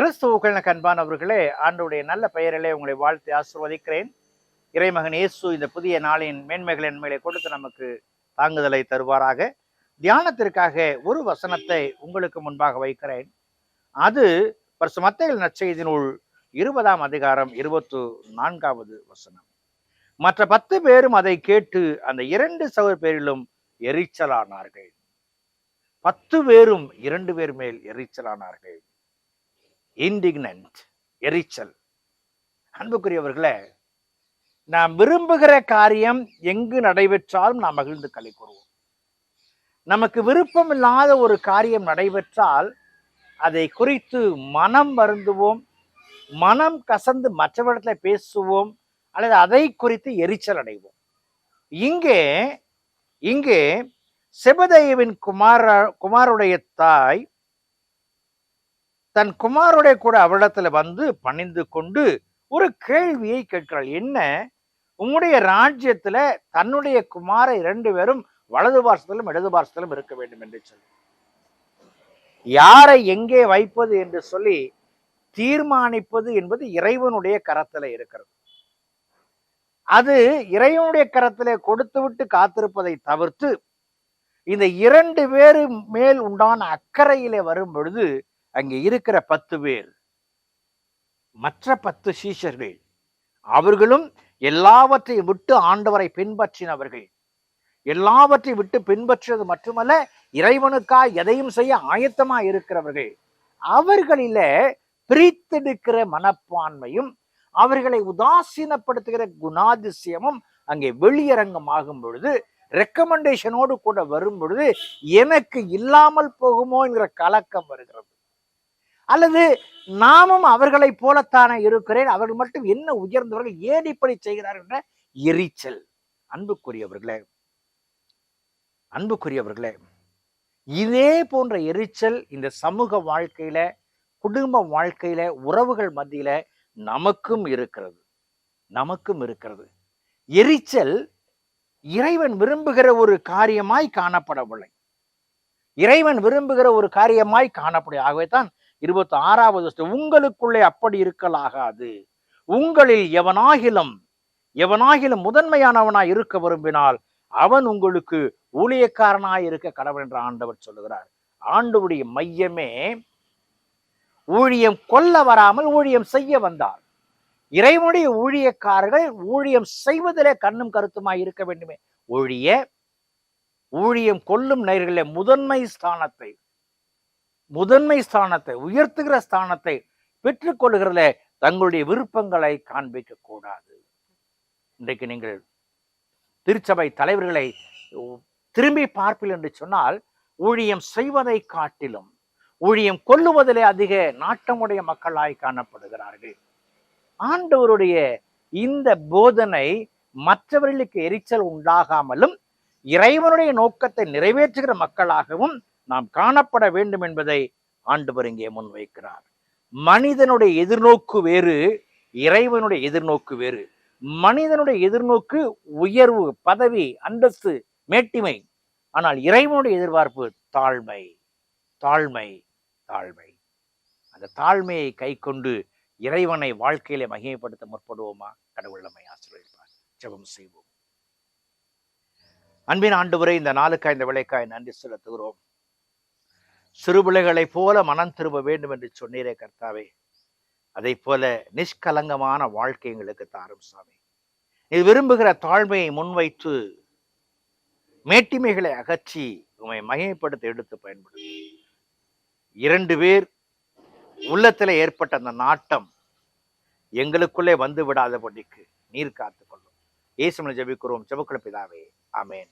கிறிஸ்துவுக்கள் கண்பானவர்களே ஆண்டுடைய நல்ல பெயரிலே உங்களை வாழ்த்து ஆசிர்வதிக்கிறேன். இறைமகன் இயேசு இந்த புதிய நாளின் மேன்மைகளின் மேலே கொடுத்து நமக்கு தாங்குதலை தருவாராக. தியானத்திற்காக ஒரு வசனத்தை உங்களுக்கு முன்பாக வைக்கிறேன். அது பரிசுமத்தைகள் நற்செய்தினுள் இருபதாம் அதிகாரம் இருபத்து நான்காவது வசனம். மற்ற பத்து பேரும் அதை கேட்டு அந்த இரண்டு சவர் பேரிலும் எரிச்சலானார்கள். பத்து பேரும் இரண்டு பேர் மேல் எரிச்சலானார்கள். இன்டிக்னன்ட் எரிச்சல். அன்புக்குரியவர்களே நாம் விரும்புகிற காரியம் எங்கு நடைபெற்றாலும் நாம் மகிழ்ந்து களி கூறுவோம். நமக்கு விருப்பம் இல்லாத ஒரு காரியம் நடைபெற்றால் அதை குறித்து மனம் வருந்துவோம் மனம் கசந்து மற்றவர்களை பேசுவோம் அல்லது அதை குறித்து எரிச்சல் அடைவோம். இங்கே இங்கே செபதேவின் குமார குமாருடைய தாய் தன் குமாருடைய கூட அவரிடத்துல வந்து பணிந்து கொண்டு ஒரு கேள்வியை கேட்கிறாள். என்ன? உம்முடைய ராஜ்யத்துல தன்னுடைய குமார இரண்டு பேரும் வலது பாரசத்திலும் இடது பாரசத்திலும் இருக்க வேண்டும் என்று சொல்லி யாரை எங்கே வைப்பது என்று சொல்லி தீர்மானிப்பது என்பது இறைவனுடைய கரத்துல இருக்கிறது. அது இறைவனுடைய கரத்திலே கொடுத்து விட்டு காத்திருப்பதை தவிர்த்து இந்த இரண்டு பேரு மேல் உண்டான அக்கறையிலே வரும் பொழுது அங்கே இருக்கிற பத்து பேர் மற்ற பத்து சீஷர்கள் அவர்களும் எல்லாவற்றையும் விட்டு ஆண்டவரை பின்பற்றினவர்கள். எல்லாவற்றையும் விட்டு பின்பற்றுவது மட்டுமல்ல இறைவனுக்காய் எதையும் செய்ய ஆயத்தமா இருக்கிறவர்கள். அவர்களில பிரித்தெடுக்கிற மனப்பான்மையும் அவர்களை உதாசீனப்படுத்துகிற குணாதிசயமும் அங்கே வெளியரங்கமாகும் பொழுது ரெக்கமெண்டேஷனோடு கூட வரும் பொழுது எனக்கு இல்லாமல் போகுமோ என்கிற கலக்கம் வருகிறது. அல்லது நாமும் அவர்களைப் போலத்தானே இருக்கிறேன் அவர்கள் மட்டும் என்ன உயர்ந்தவர்கள் ஏன் இப்படி செய்கிறார்கள் என்ற எரிச்சல். அன்புக்குரியவர்களே அன்புக்குரியவர்களே இதே போன்ற எரிச்சல் இந்த சமூக வாழ்க்கையில குடும்ப வாழ்க்கையில உறவுகள் மத்தியில நமக்கும் இருக்கிறது. நமக்கும் இருக்கிறது. எரிச்சல் இறைவன் விரும்புகிற ஒரு காரியமாய் காணப்படவில்லை. இறைவன் விரும்புகிற ஒரு காரியமாய் காணப்படும் ஆகவே தான் இருபத்தி ஆறாவது உங்களுக்குள்ளே அப்படி இருக்கலாகாது. உங்களில் எவனாகிலும் எவனாகிலும் முதன்மையானவனாய் இருக்க விரும்பினால் அவன் உங்களுக்கு ஊழியக்காரனாய் இருக்க கடவுள் என்று ஆண்டவர் சொல்லுகிறார். ஆண்டவருடைய மையமே ஊழியம் கொல்ல வராமல் ஊழியம் செய்ய வந்தார். இறைவனுடைய ஊழியக்காரர்கள் ஊழியம் செய்வதிலே கண்ணும் கருத்துமாய் இருக்க வேண்டுமே ஒழிய ஊழியம் கொல்லும் நேர்களிலே முதன்மை ஸ்தானத்தை முதன்மை ஸ்தானத்தை உயர்த்துகிற ஸ்தானத்தை பெற்றுக்கொள்கிறதுல தங்களுடைய விருப்பங்களை காண்பிக்க கூடாது இன்றைக்கு நீங்கள் திருச்சபை தலைவர்களை திரும்பி பார்ப்பில் என்று சொன்னால் ஊழியம் செய்வதை காட்டிலும் ஊழியம் கொல்லுவதிலே அதிக நாட்டமுடைய மக்களாய் காணப்படுகிறார்கள். ஆண்டவருடைய இந்த போதனை மற்றவர்களுக்கு எரிச்சல் உண்டாகாமலும் இறைவனுடைய நோக்கத்தை நிறைவேற்றுகிற மக்களாகவும் நாம் காணப்பட வேண்டும் என்பதை ஆண்டவர் இங்கே முன்வைக்கிறார். மனிதனுடைய எதிர்நோக்கு வேறு இறைவனுடைய எதிர்நோக்கு வேறு. மனிதனுடைய எதிர்நோக்கு உயர்வு பதவி அந்தஸ்து மேட்டிமை. ஆனால் இறைவனுடைய எதிர்பார்ப்பு தாழ்மை தாழ்மை தாழ்மை. அந்த தாழ்மையை கை கொண்டு இறைவனை வாழ்க்கையிலே மகிமைப்படுத்த முற்படுவோமா? கடவுள் நம்மை ஆசீர்வதிப்பார். ஜெபம் செய்வோம். அன்பின் ஆண்டு இந்த நாளுக்காய் இந்த விளைக்காய் நன்றி செலுத்துகிறோம். சிறுபிள்ளைகளைப் போல மனம் திரும்ப வேண்டும் என்று சொன்னீரே கர்த்தாவே. அதை போல நிஷ்கலங்கமான வாழ்க்கை எங்களுக்கு தாரும் சாமி. நீ விரும்புகிற தாழ்மையை முன்வைத்து மேட்டிமைகளை அகற்றி உண்மை மகிமைப்படுத்த எடுத்து பயன்படுத்த. இரண்டு பேர் உள்ளத்தில் ஏற்பட்ட அந்த நாட்டம் எங்களுக்குள்ளே வந்து விடாதபடிக்கு நீர் காத்துக்கொள்ளும். ஏசுமலை ஜபிக்கிறோம். ஜெபக்குள்ள பிதாவே. ஆமேன்.